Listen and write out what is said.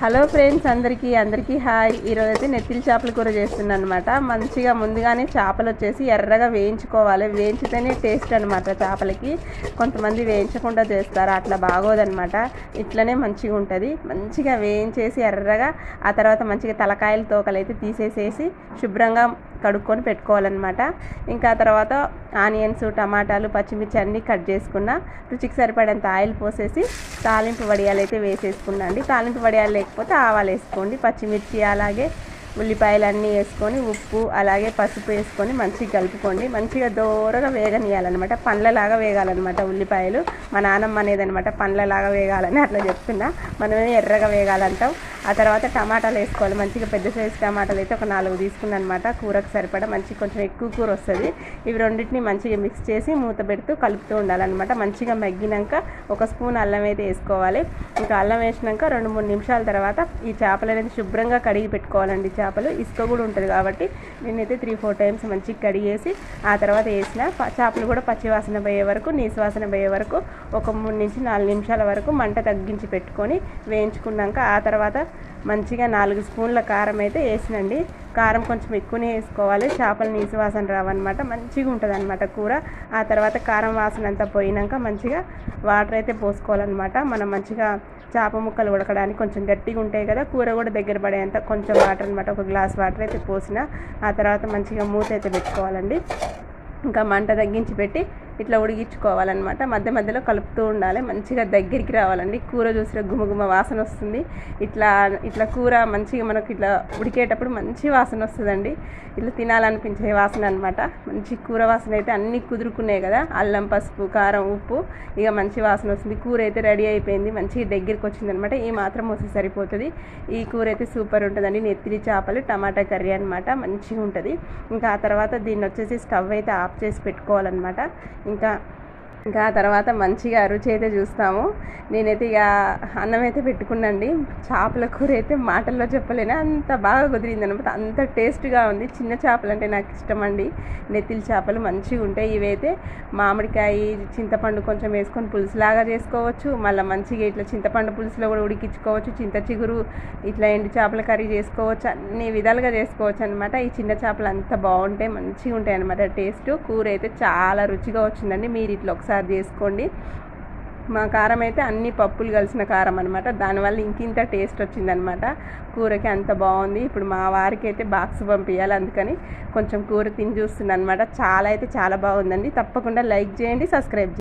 Hello friends అందరికీ అందరికీ hi. ఈరోజు అయితే నెత్తిలి చేపల కూర చేస్తున్నాను అనమాట మంచిగా ముందుగానే చేపలు వచ్చేసి ఎర్రగా వేయించుకోవాలి. వేయించితేనే టేస్ట్ అనమాట చేపలకి. కొంతమంది వేయించకుండా చేస్తారు. అట్లా బాగోదనమాట ఇట్లనే మంచిగా ఉంటుంది. మంచిగా వేయించేసి ఎర్రగా ఆ తర్వాత మంచిగా తలకాయల తోకలు అయితే తీసేసేసి శుభ్రంగా కడుక్కొని పెట్టుకోవాలన్నమాట. ఇంకా తర్వాత ఆనియన్స్ టమాటాలు పచ్చిమిర్చి అన్నీ కట్ చేసుకున్న రుచికి సరిపడేంత ఆయిల్ పోసేసి తాలింపు వడియాలు అయితే వేసేసుకున్నాండి. తాలింపు వడియాలు లేకపోతే ఆవాలు వేసుకోండి. పచ్చిమిర్చి అలాగే ఉల్లిపాయలు అన్నీ వేసుకొని ఉప్పు అలాగే పసుపు వేసుకొని మంచిగా కలుపుకోండి. మంచిగా దూరగా వేగనీయాలన్నమాట పండ్లలాగా వేగాలన్నమాట ఉల్లిపాయలు. మా నాన్నమ్మ అనేది అనమాట పండ్లలాగా వేగాలని అట్లా చెప్తున్నా. మనమే ఎర్రగా వేగాలంటాం. ఆ తర్వాత టమాటాలు వేసుకోవాలి. మంచిగా పెద్ద సైజు టమాటాలు అయితే ఒక నాలుగు తీసుకున్నాను అనమాట కూరకు సరిపడా మంచి కొంచెం ఎక్కువ కూర వస్తుంది. ఇవి రెండింటిని మంచిగా మిక్స్ చేసి మూత పెడుతూ కలుపుతూ ఉండాలన్నమాట. మంచిగా మగ్గినాక ఒక స్పూన్ అల్లం అయితే వేసుకోవాలి. ఇంకా అల్లం వేసినాక రెండు మూడు నిమిషాల తర్వాత ఈ చేపలు అనేది శుభ్రంగా కడిగి పెట్టుకోవాలండి. చేపలు ఇసుక కూడా ఉంటుంది కాబట్టి నేనైతే త్రీ ఫోర్ టైమ్స్ మంచిగా కడిగేసి ఆ తర్వాత వేసిన ప- చేపలు కూడా పచ్చివాసన పోయే వరకు నీసు వాసన పోయే వరకు ఒక మూడు నుంచి నాలుగు నిమిషాల వరకు మంట తగ్గించి పెట్టుకొని వేయించుకున్నాక ఆ తర్వాత మంచిగా నాలుగు స్పూన్ల కారం అయితే వేసినండి. కారం కొంచెం ఎక్కువనే వేసుకోవాలి. చేపలు నీసు వాసన రావన్నమాట. మంచిగా ఉంటుంది అనమాట కూర. ఆ తర్వాత కారం వాసన అంతా పోయినాక మంచిగా వాటర్ అయితే పోసుకోవాలన్నమాట. మనం మంచిగా చేప ముక్కలు ఉడకడానికి కొంచెం గట్టిగా ఉంటాయి కదా కూర కూడా దగ్గర పడేంత కొంచెం వాటర్ అనమాట ఒక గ్లాస్ వాటర్ అయితే పోసిన. ఆ తర్వాత మంచిగా మూత అయితే పెట్టుకోవాలండి. ఇంకా మంట తగ్గించి పెట్టి ఇట్లా ఉడిగించుకోవాలన్నమాట మధ్య మధ్యలో కలుపుతూ ఉండాలి. మంచిగా దగ్గరికి రావాలండి. కూర చూసిన గుమగుమ వాసన వస్తుంది. ఇట్లా ఇట్లా కూర మంచిగా మనకు ఇట్లా ఉడికేటప్పుడు మంచి వాసన వస్తుందండి. ఇట్లా తినాలనిపించే వాసన అనమాట మంచి కూర వాసన అయితే అన్నీ కుదురుకున్నాయి కదా. అల్లం పసుపు కారం ఉప్పు ఇక మంచి వాసన వస్తుంది. కూర అయితే రెడీ అయిపోయింది. మంచిగా దగ్గరికి వచ్చింది అనమాట ఈ మాత్రం వస్తే సరిపోతుంది. ఈ కూర అయితే సూపర్ ఉంటుందండి. నెత్తిలి చేపలు టమాటా కర్రీ అనమాట మంచిగా ఉంటుంది. ఇంకా ఆ తర్వాత దీన్ని వచ్చేసి స్టవ్ అయితే ఆఫ్ చేసి పెట్టుకోవాలన్నమాట. ఇంకా ఇంకా ఆ తర్వాత మంచిగా రుచి అయితే చూస్తాము. నేనైతే ఇక అన్నం అయితే పెట్టుకున్నాండి చేపల కూర అయితే మాటల్లో చెప్పలేను. అంత బాగా కుదిరింది అనమాట అంత టేస్ట్గా ఉంది. చిన్న చేపలు అంటే నాకు ఇష్టం అండి. నెత్తిలి చేపలు మంచిగా ఉంటాయి. ఇవైతే మామిడికాయ చింతపండు కొంచెం వేసుకొని పులుసులాగా చేసుకోవచ్చు. మళ్ళీ మంచిగా ఇట్లా చింతపండు పులుసులో కూడా ఉడికించుకోవచ్చు. చింత చిగురు ఇట్లా ఎండు చేపల కర్రీ చేసుకోవచ్చు. అన్ని విధాలుగా చేసుకోవచ్చు అనమాట ఈ చిన్న చేపలు అంత బాగుంటాయి. మంచిగా ఉంటాయి అనమాట టేస్ట్ కూర అయితే చాలా రుచిగా వచ్చిందండి. మీరు ఇట్లా ఒకసారి చేసుకోండి. మా కారం అయితే అన్ని పప్పులు కలిసిన కారం అనమాట దానివల్ల ఇంకింత టేస్ట్ వచ్చిందనమాట కూరకి అంత బాగుంది. ఇప్పుడు మా వారికి అయితే బాక్స్ పంపించాలి అందుకని కొంచెం కూర తిని చూస్తుంది అనమాట చాలా అయితే చాలా బాగుందండి. తప్పకుండా లైక్ చేయండి సబ్స్క్రైబ్ చేయండి.